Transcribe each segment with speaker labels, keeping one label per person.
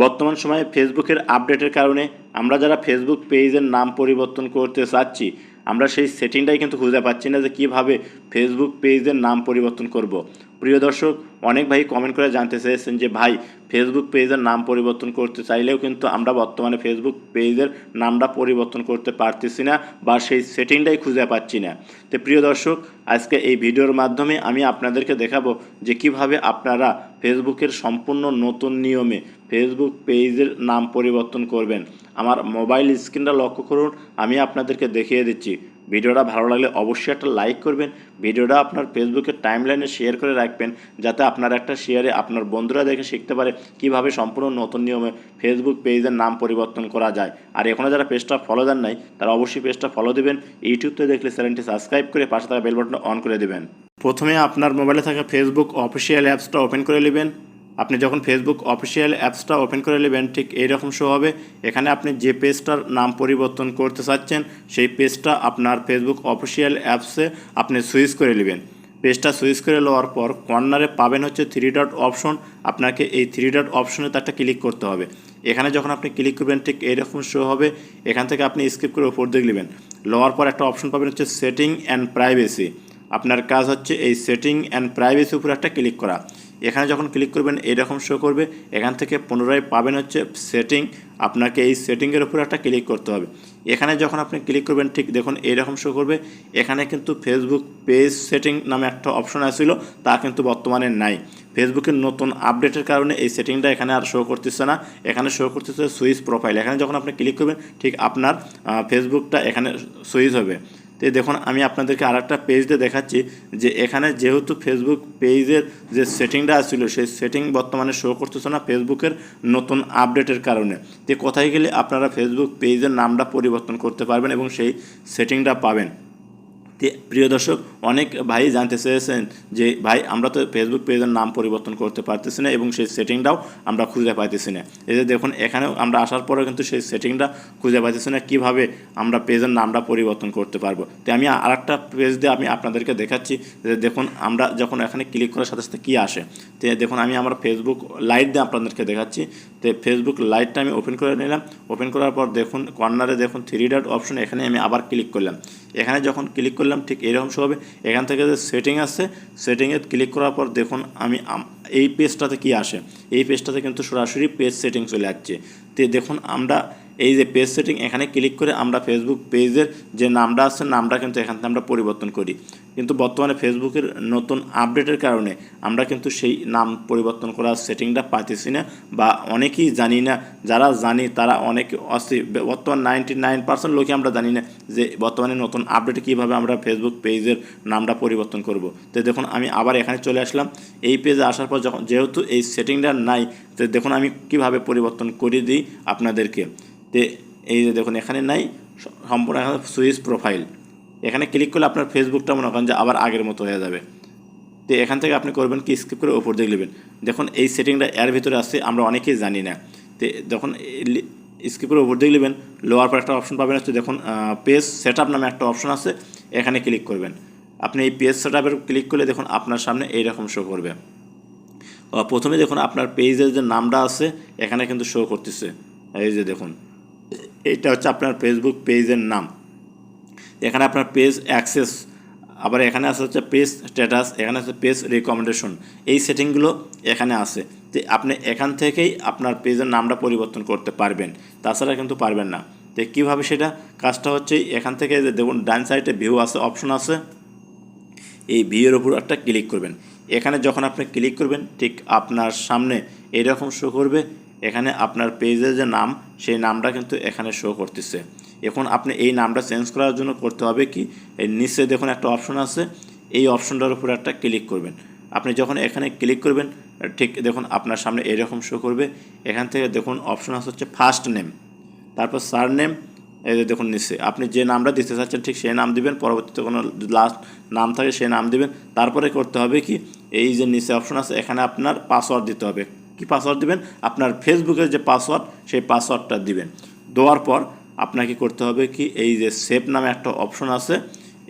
Speaker 1: বর্তমান সময়ে ফেসবুকের আপডেটের কারণে আমরা যারা ফেসবুক পেজের নাম পরিবর্তন করতে চাচ্ছি, আমরা সেই সেটিংটাই কিন্তু খুঁজে পাচ্ছি না যে কীভাবে ফেসবুক পেজের নাম পরিবর্তন করব। প্রিয় দর্শক, অনেক ভাই কমেন্ট করে জানতে চেয়েছেন যে, ভাই, ফেসবুক পেজের নাম পরিবর্তন করতে চাইলেও কিন্তু আমরা বর্তমানে ফেসবুক পেজের নামটা পরিবর্তন করতে পারতেছি না বা সেই সেটিংটাই খুঁজে পাচ্ছি না তো প্রিয় দর্শক, আজকে এই ভিডিওর মাধ্যমে আমি আপনাদেরকে দেখাবো যে কীভাবে আপনারা ফেসবুকের সম্পূর্ণ নতুন নিয়মে ফেসবুক পেজের নাম পরিবর্তন করবেন। আমার মোবাইল স্ক্রিনটা লক্ষ্য করুন, আমি আপনাদেরকে দেখিয়ে দিচ্ছি। ভিডিওটা ভালো লাগলে অবশ্যই একটা লাইক করবেন, ভিডিওটা আপনার ফেসবুকের টাইমলাইনে শেয়ার করে রাখবেন, যাতে আপনার একটা শেয়ারে আপনার বন্ধুরা দেখে শিখতে পারে কীভাবে সম্পূর্ণ নতুন নিয়মে ফেসবুক পেজের নাম পরিবর্তন করা যায়। আর এখনও যারা পেজটা ফলো দেন নাই, তারা অবশ্যই পেজটা ফলো দেবেন। ইউটিউবতে দেখলে চ্যানেলটি সাবস্ক্রাইব করে পাশে থাকা বেল বাটনটা অন করে দেবেন। প্রথমে আপনার মোবাইলে থাকা ফেসবুক অফিসিয়াল অ্যাপসটা ওপেন করে নেবেন। আপনি যখন ফেসবুক অফিসিয়াল অ্যাপসটা ওপেন করে নেবেন, ঠিক এইরকম শো হবে। এখানে আপনি যে পেজটার নাম পরিবর্তন করতে চাচ্ছেন, সেই পেজটা আপনার ফেসবুক অফিসিয়াল অ্যাপসে আপনি সুইচ করে নেবেন। পেজটা সুইচ করে নেওয়ার পর কর্নারে পাবেন হচ্ছে থ্রি ডট অপশন আপনাকে এই থ্রি ডট অপশনে একটা ক্লিক করতে হবে। এখানে যখন আপনি ক্লিক করবেন, ঠিক এইরকম শো হবে। এখান থেকে আপনি স্কিপ করে উপর দিকে নেবেন। লওয়ার পর একটা অপশন পাবেন হচ্ছে সেটিং অ্যান্ড প্রাইভেসি আপনার কাজ হচ্ছে এই সেটিং অ্যান্ড প্রাইভেসি উপর একটা ক্লিক করা। এখানে যখন ক্লিক করবেন, এরকম শো করবে। এখান থেকে পুনরায় পাবেন হচ্ছে সেটিং আপনাকে এই সেটিংয়ের উপর একটা ক্লিক করতে হবে। এখানে যখন আপনি ক্লিক করবেন, ঠিক দেখুন এইরকম শো করবে। এখানে কিন্তু ফেসবুক পেজ সেটিং নামে একটা অপশন আসছিল তা কিন্তু বর্তমানে নাই। ফেসবুকের নতুন আপডেটের কারণে এই সেটিংটা এখানে আর শো করতেছে না। এখানে শো করতেছে সুইচ প্রোফাইল এখানে যখন আপনি ক্লিক করবেন, ঠিক আপনার ফেসবুকটা এখানে সুইচ হবে। তো দেখুন, আমি আপনাদেরকে আর একটা পেজ দিয়ে দেখাচ্ছি যে এখানে যেহেতু ফেসবুক পেজের যে সেটিংটা আসছিল, সেই সেটিং বর্তমানে শো করতেছে না ফেসবুকের নতুন আপডেটের কারণে। তো কোথায় গেলে আপনারা ফেসবুক পেজের নামটা পরিবর্তন করতে পারবেন এবং সেই সেটিংটা পাবেন? প্রিয় দর্শক, অনেক ভাই জানতে চেয়েছেন যে, ভাই, আমরা তো ফেসবুক পেজের নাম পরিবর্তন করতে পারতেছি না এবং সেই সেটিংটাও আমরা খুঁজে পাইতেছি না। এই যে দেখুন, এখানেও আমরা আসার পরেও কিন্তু সেই সেটিংটা খুঁজে পাইতেছি না, কীভাবে আমরা পেজের নামটা পরিবর্তন করতে পারব। তো আমি আর একটা পেজ দিয়ে আমি আপনাদেরকে দেখাচ্ছি যে, দেখুন, আমরা যখন এখানে ক্লিক করার সাথে সাথে কী আসে? তো দেখুন, আমি আমার ফেসবুক লাইট দিয়ে আপনাদেরকে দেখাচ্ছি। তো ফেসবুক লাইটটা আমি ওপেন করে নিলাম। ওপেন করার পর দেখুন কর্নারে দেখুন থ্রি ডট অপশন এখানে আমি আবার ক্লিক করলাম। এখানে যখন ক্লিক করলাম ঠিক এরকম সব হবে এখান থেকে যে সেটিং আছে সেটিংয়ে ক্লিক করার পর দেখুন, আমি এই পেজটাতে কি আসে? এই পেজটাতে কিন্তু সরাসরি পেজ সেটিং চলে যাচ্ছে তো দেখুন, আমরা এই যে পেজ সেটিং এখানে ক্লিক করে আমরা ফেসবুক পেজের যে নামটা আছে, নামটা কিন্তু এখান থেকে আমরা পরিবর্তন করি। কিন্তু বর্তমানে ফেসবুকের নতুন আপডেটের কারণে আমরা কিন্তু সেই নাম পরিবর্তন করার সেটিংটা পাইতেছি না বা অনেকেই জানি না, যারা জানি তারা অনেক অস্থি, বর্তমান নাইনটি নাইন পার্সেন্ট লোকই আমরা জানি না যে বর্তমানে নতুন আপডেটে কীভাবে আমরা ফেসবুক পেজের নামটা পরিবর্তন করব। তো দেখুন, আমি আবার এখানে চলে আসলাম। এই পেজে আসার পর যখন, যেহেতু এই সেটিংটা নাই, তো দেখুন আমি কীভাবে পরিবর্তন করে দিই আপনাদেরকে। তে এই যে দেখুন, এখানে নাই, সম্পূর্ণ এখানে সুইচ প্রোফাইল এখানে ক্লিক করলে আপনার ফেসবুকটা মনে করেন যে আবার আগের মতো হয়ে যাবে। তো এখান থেকে আপনি করবেন কি স্কিপ করে ওপর দিকে নেবেন। দেখুন, এই সেটিংটা এর ভিতরে আসছে আমরা অনেকেই জানি না। তো দেখুন স্কিপ করে ওপর দিকে নেবেন লোয়ার পর একটা অপশন পাবেন, হচ্ছে দেখুন পেজ সেট আপ নামে একটা অপশন আছে, এখানে ক্লিক করবেন। আপনি এই পেজ সেট ক্লিক করলে দেখুন, আপনার সামনে এইরকম শো করবে। প্রথমে দেখুন, আপনার পেজের যে নামটা আছে, এখানে কিন্তু শো করতেছে। এই যে দেখুন। এটা হচ্ছে আপনার ফেসবুক পেজের নাম। এখানে আপনার পেজ অ্যাক্সেস আবার এখানে আছে হচ্ছে পেজ স্ট্যাটাস এখানে আছে পেজ রেকমেন্ডেশন এই সেটিংগুলো এখানে আছে। তো আপনি এখান থেকেই আপনার পেজের নামটা পরিবর্তন করতে পারবেন। তাছাড়া কিন্তু পারবেন না। তো কীভাবে সেটা? কাজটা হচ্ছে এখান থেকে যে দেখুন, ডান সাইডে ভিউ আছে অপশন আছে। এই ভিউয়ের উপর একটা ক্লিক করবেন। এখানে যখন আপনি ক্লিক করবেন, ঠিক আপনার সামনে এরকম শো করবে। এখানে আপনার পেজের যে নাম, সেই নামটা কিন্তু এখানে শো করতেছে। এখন আপনি এই নামটা চেঞ্জ করার জন্য করতে হবে কি, এই নিচে দেখুন একটা অপশন আছে, এই অপশনটার উপর একটা ক্লিক করবেন। আপনি যখন এখানে ক্লিক করবেন, ঠিক দেখুন আপনার সামনে এরকম শো করবে। এখান থেকে দেখুন অপশন আছে হচ্ছে ফার্স্ট নেম তারপর সার নেম এই যে দেখুন নিচে। আপনি যে নামটা দিতে চাচ্ছেন, ঠিক সেই নাম দিবেন, পরবর্তীতে কোনো লাস্ট নাম থাকে, সেই নাম দিবেন। তারপরে করতে হবে কি, এই যে নিচে অপশন আছে, এখানে আপনার পাসওয়ার্ড দিতে হবে। কি পাসওয়ার্ড দিবেন? আপনার ফেসবুকের যে পাসওয়ার্ড সেই পাসওয়ার্ডটা দিবেন। দেওয়ার পর আপনাকে করতে হবে কি, এই যে সেভ নামে একটা অপশন আছে,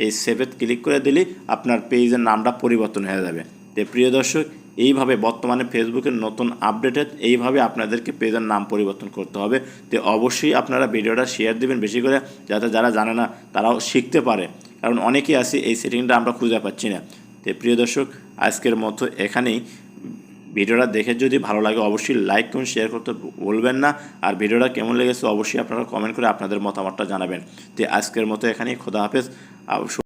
Speaker 1: এই সেভে ক্লিক করে দিলেই আপনার পেজের নামটা পরিবর্তন হয়ে যাবে। তো প্রিয় দর্শক, এইভাবে বর্তমানে ফেসবুকের নতুন আপডেটেড, এইভাবে আপনাদেরকে পেজের নাম পরিবর্তন করতে হবে। তো অবশ্যই আপনারা ভিডিওটা শেয়ার দিবেন বেশি করে, যাতে যারা জানে না, তারাও শিখতে পারে। কারণ অনেকেই আছে এই সেটিংটা আমরা খুঁজে পাচ্ছি না। তো প্রিয় দর্শক, আজকের মতো এখানেই। ভিডিওটা দেখে যদি ভালো লাগে, অবশ্যই লাইক করুন শেয়ার করতে বলবেন না। আর ভিডিওটা কেমন লেগেছে, অবশ্যই আপনারা কমেন্ট করে আপনাদের মতামতটা জানাবেন। তো আজকের মতো এখানেই, খোদা হাফেজ।